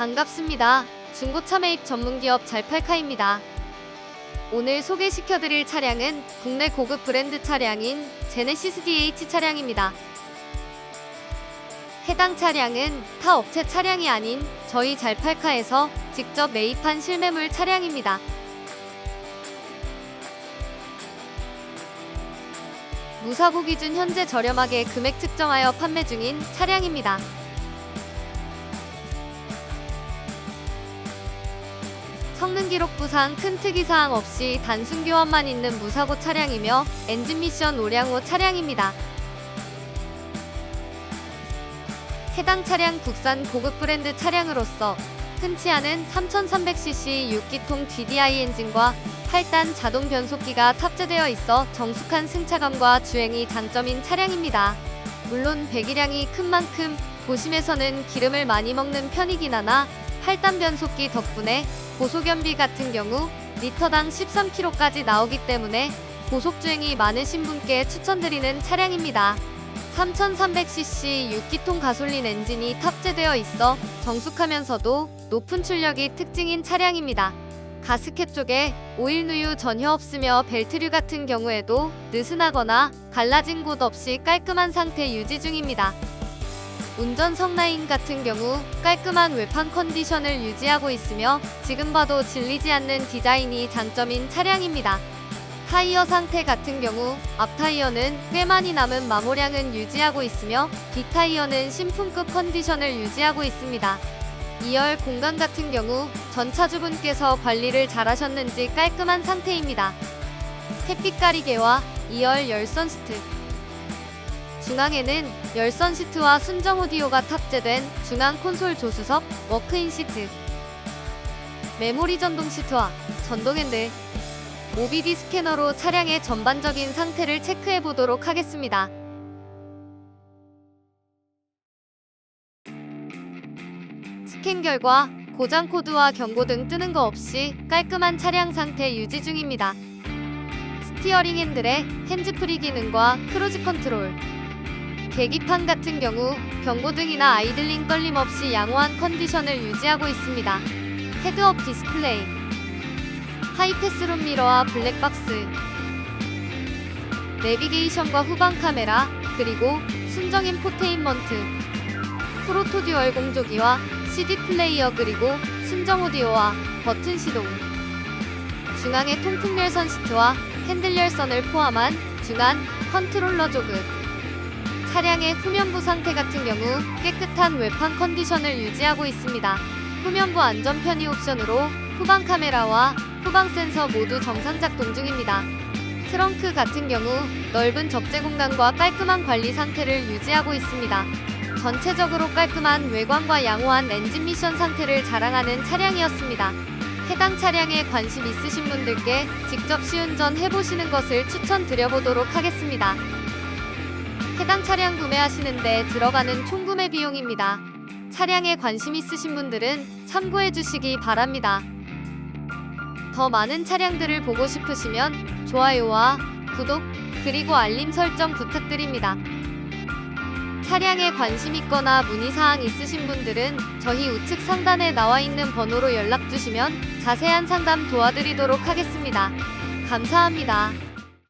반갑습니다. 중고차 매입 전문기업 잘팔카입니다. 오늘 소개시켜드릴 차량은 국내 고급 브랜드 차량인 제네시스 DH 차량입니다. 해당 차량은 타 업체 차량이 아닌 저희 잘팔카에서 직접 매입한 실매물 차량입니다. 무사고 기준 현재 저렴하게 금액 측정하여 판매 중인 차량입니다. 성능 기록 부상 큰 특이 사항 없이 단순 교환만 있는 무사고 차량이며 엔진 미션 오량호 차량입니다. 해당 차량 국산 고급 브랜드 차량으로서 흔치 않은 3300cc 6기통 DDI 엔진과 8단 자동 변속기가 탑재되어 있어 정숙한 승차감과 주행이 장점인 차량입니다. 물론 배기량이 큰 만큼 도심에서는 기름을 많이 먹는 편이긴 하나 8단 변속기 덕분에 고속연비 같은 경우 리터당 13km까지 나오기 때문에 고속주행이 많으신 분께 추천드리는 차량입니다. 3300cc 6기통 가솔린 엔진이 탑재되어 있어 정숙하면서도 높은 출력이 특징인 차량입니다. 가스켓 쪽에 오일 누유 전혀 없으며 벨트류 같은 경우에도 느슨하거나 갈라진 곳 없이 깔끔한 상태 유지 중입니다. 운전석 라인 같은 경우 깔끔한 외판 컨디션을 유지하고 있으며 지금 봐도 질리지 않는 디자인이 장점인 차량입니다. 타이어 상태 같은 경우 앞 타이어는 꽤 많이 남은 마모량은 유지하고 있으며 뒷 타이어는 신품급 컨디션을 유지하고 있습니다. 2열 공간 같은 경우 전 차주분께서 관리를 잘하셨는지 깔끔한 상태입니다. 햇빛 가리개와 2열 열선 시트 중앙에는 열선 시트와 순정 오디오가 탑재된 중앙 콘솔 조수석 워크인 시트 메모리 전동 시트와 전동 핸들 OBD 스캐너로 차량의 전반적인 상태를 체크해 보도록 하겠습니다. 스캔 결과 고장 코드와 경고 등 뜨는 거 없이 깔끔한 차량 상태 유지 중입니다. 스티어링 핸들에 핸즈프리 기능과 크루즈 컨트롤, 계기판 같은 경우 경고등이나 아이들링 떨림 없이 양호한 컨디션을 유지하고 있습니다. 헤드업 디스플레이, 하이패스룸 미러와 블랙박스, 내비게이션과 후방 카메라, 그리고 순정 인포테인먼트, 프로토 듀얼 공조기와 CD 플레이어 그리고 순정 오디오와 버튼 시동, 중앙에 통풍 열선 시트와 핸들 열선을 포함한 중앙 컨트롤러 조급, 차량의 후면부 상태 같은 경우 깨끗한 외판 컨디션을 유지하고 있습니다. 후면부 안전 편의 옵션으로 후방 카메라와 후방 센서 모두 정상 작동 중입니다. 트렁크 같은 경우 넓은 적재 공간과 깔끔한 관리 상태를 유지하고 있습니다. 전체적으로 깔끔한 외관과 양호한 엔진 미션 상태를 자랑하는 차량이었습니다. 해당 차량에 관심 있으신 분들께 직접 시운전 해보시는 것을 추천드려보도록 하겠습니다. 해당 차량 구매하시는데 들어가는 총 구매 비용입니다. 차량에 관심 있으신 분들은 참고해 주시기 바랍니다. 더 많은 차량들을 보고 싶으시면 좋아요와 구독 그리고 알림 설정 부탁드립니다. 차량에 관심 있거나 문의사항 있으신 분들은 저희 우측 상단에 나와 있는 번호로 연락 주시면 자세한 상담 도와드리도록 하겠습니다. 감사합니다.